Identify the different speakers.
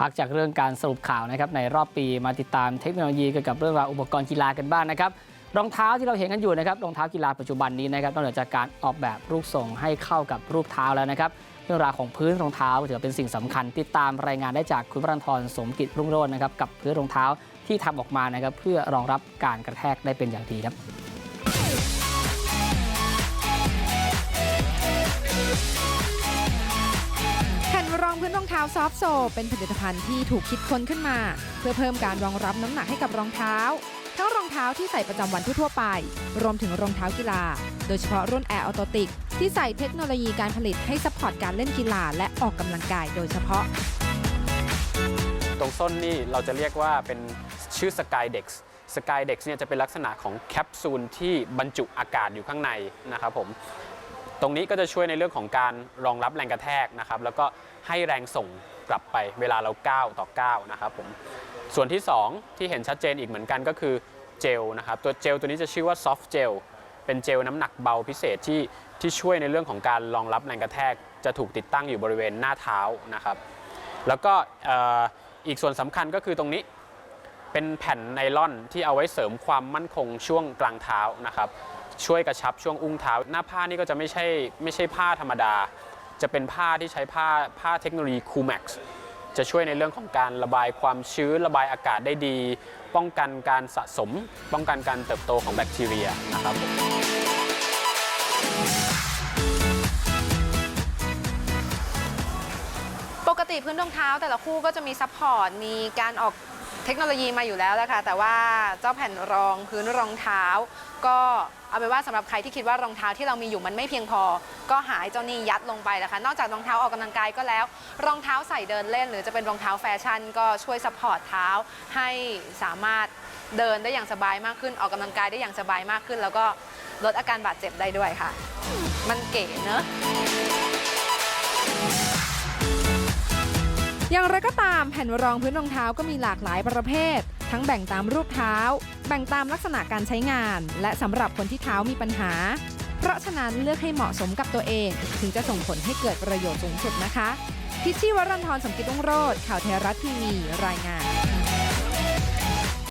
Speaker 1: พักจากเรื่องการสรุปข่าวนะครับในรอบปีมาติดตามเทคโนโลยีเกี่ยวกับเรื่องราวอุปกรณ์กีฬากันบ้างนะครับรองเท้าที่เราเห็นกันอยู่นะครับรองเท้ากีฬาปัจจุบันนี้นะครับนอกเหนือจากการออกแบบรูปทรงให้เข้ากับรูปเท้าแล้วนะครับเรื่องราวของพื้นรองเท้าถือเป็นสิ่งสำคัญ ติดตามรายงานได้จากคุณวรันทรสมกิจรุ่งโรจน์นะครับกับพื้นรองเท้าที่ทำออกมานะครับเพื่อรองรับการกระแทกได้เป็นอย่างดีครับ
Speaker 2: รองพื้นรองเท้าซอฟต์โซลเป็นผลิตภัณฑ์ที่ถูกคิดค้นขึ้นมา เพื่อเพิ่มการรองรับน้ำหนักให้กับรองเท้า ทั้งรองเท้าที่ใส่ประจำวันทั่วไป รวมถึงรองเท้ากีฬา โดยเฉพาะรุ่น Air Autotic ที่ใส่เทคโนโลยีการผลิตให้ซัพพอร์ตการเล่นกีฬาและออกกำลังกายโดยเฉพาะ
Speaker 3: ตรงส้นนี่เราจะเรียกว่าเป็นชื่อ Skydex Skydex เนี่ยจะเป็นลักษณะของแคปซูลที่บรรจุอากาศอยู่ข้างในนะครับผม ตรงนี้ก็จะช่วยในเรื่องของการรองรับแรงกระแทกนะครับ แล้วก็ให้แรงส่งกลับไปเวลาเราก้าวต่อก้าวนะครับผมส่วนที่ 2 ที่เห็นชัดเจนอีกเหมือนกันก็คือเจลนะครับตัวเจลตัวนี้จะชื่อว่าซอฟต์เจลเป็นเจลน้ำหนักเบาพิเศษที่ที่ช่วยในเรื่องของการรองรับแรงกระแทก จะถูกติดตั้งอยู่บริเวณหน้าเท้านะครับ แล้วก็อีกส่วนสำคัญก็คือตรงนี้ เป็นแผ่นไนล่อนที่เอาไว้เสริมความมั่นคงช่วงกลางเท้านะครับช่วยกระชับช่วงอุ้งเท้า หน้าผ้านี่ก็จะไม่ใช่ไม่ใช่ผ้าธรรมดา จะเป็นผ้าที่ใช้ผ้าผ้าเทคโนโลยี Coolmax จะช่วยในเรื่องของการระบายความชื้นระบายอากาศได้ดี ป้องกันการสะสม ป้องกันการเติบโตของแบคทีเรียนะครับผม
Speaker 2: ปกติพื้นรองเท้าแต่ละคู่ก็จะมีซัพพอร์ตมีการออก เทคโนโลยีมาอยู่แล้วแหละค่ะแต่ว่าเจ้าแผ่นรองพื้นรองเท้า ก็เอาเป็นว่าสำหรับใครที่คิดว่ารองเท้าที่เรามีอยู่มันไม่เพียงพอ ก็หาไอ้เจ้านี่ยัดลงไปแหละค่ะนอกจากรองเท้าออกกำลังกายก็แล้ว รองเท้าใส่เดินเล่น หรือจะเป็นรองเท้าแฟชั่น ก็ช่วยซัพพอร์ตเท้าให้สามารถเดินได้อย่างสบายมากขึ้น ออกกำลังกายได้อย่างสบายมากขึ้น แล้วก็ลดอาการบาดเจ็บได้ด้วยค่ะ มันเก๋เนอะ อย่างไรก็ตามแผ่นรองพื้นรองเท้าก็มีหลากหลายประเภท ทั้งแบ่งตามรูปเท้า แบ่งตามลักษณะการใช้งาน และสำหรับคนที่เท้ามีปัญหา เพราะฉะนั้นเลือกให้เหมาะสมกับตัวเอง ถึงจะส่งผลให้เกิดประโยชน์สูงสุดนะคะ พิชชี่วรันทรสมกิตรุ่งโรธข่าวเทยรัตทีวีรายงาน